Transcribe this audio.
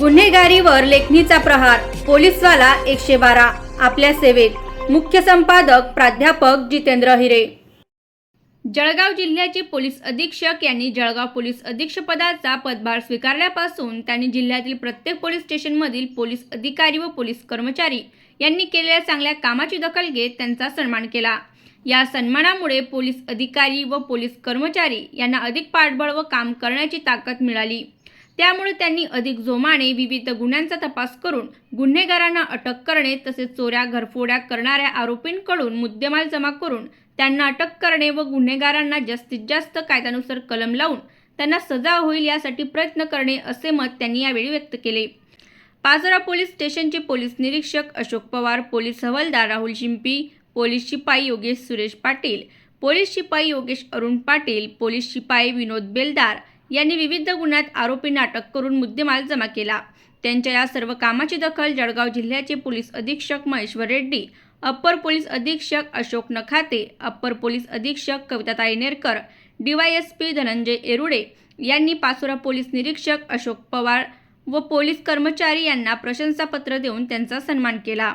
गुन्हेगारीवर लेखणीचा प्रहार पोलीसवाला एकशे बारा आपल्या सेवेत. मुख्य संपादक प्राध्यापक जितेंद्र हिरे. जळगाव जिल्ह्याचे पोलीस अधीक्षक यांनी जळगाव पोलीस अधीक्षपदाचा पदभार स्वीकारल्यापासून त्यांनी जिल्ह्यातील प्रत्येक पोलीस स्टेशनमधील पोलीस अधिकारी व पोलीस कर्मचारी यांनी केलेल्या चांगल्या कामाची दखल घेत त्यांचा सन्मान केला. या सन्मानामुळे पोलीस अधिकारी व पोलीस कर्मचारी यांना अधिक पाठबळ व काम करण्याची ताकद मिळाली. त्यामुळे त्यांनी अधिक जोमाने विविध गुन्ह्यांचा तपास करून गुन्हेगारांना अटक करणे तसेच चोऱ्या घरफोड्या करणाऱ्या आरोपींकडून मुद्देमाल जमा करून त्यांना अटक करणे व गुन्हेगारांना जास्तीत जास्त कायद्यानुसार कलम लावून त्यांना सजा होईल यासाठी प्रयत्न करणे असे मत त्यांनी यावेळी व्यक्त केले. पाचोरा पोलीस स्टेशनचे पोलीस निरीक्षक अशोक पवार पोलीस हवालदार राहुल शिंपी पोलीस शिपाई योगेश सुरेश पाटील पोलीस शिपाई योगेश अरुण पाटील पोलीस शिपाई विनोद बेलदार यांनी विविध गुन्ह्यात आरोपींना अटक करून मुद्देमाल जमा केला. त्यांच्या या सर्व कामाची दखल जळगाव जिल्ह्याचे पोलीस अधीक्षक महेश्वर रेड्डी अप्पर पोलीस अधीक्षक अशोक नखाते अप्पर पोलीस अधीक्षक कविताताई नेरकर डीवायएसपी धनंजय एरुडे यांनी पाचोरा पोलीस निरीक्षक अशोक पवार व पोलीस कर्मचारी यांना प्रशंसापत्र देऊन त्यांचा सन्मान केला.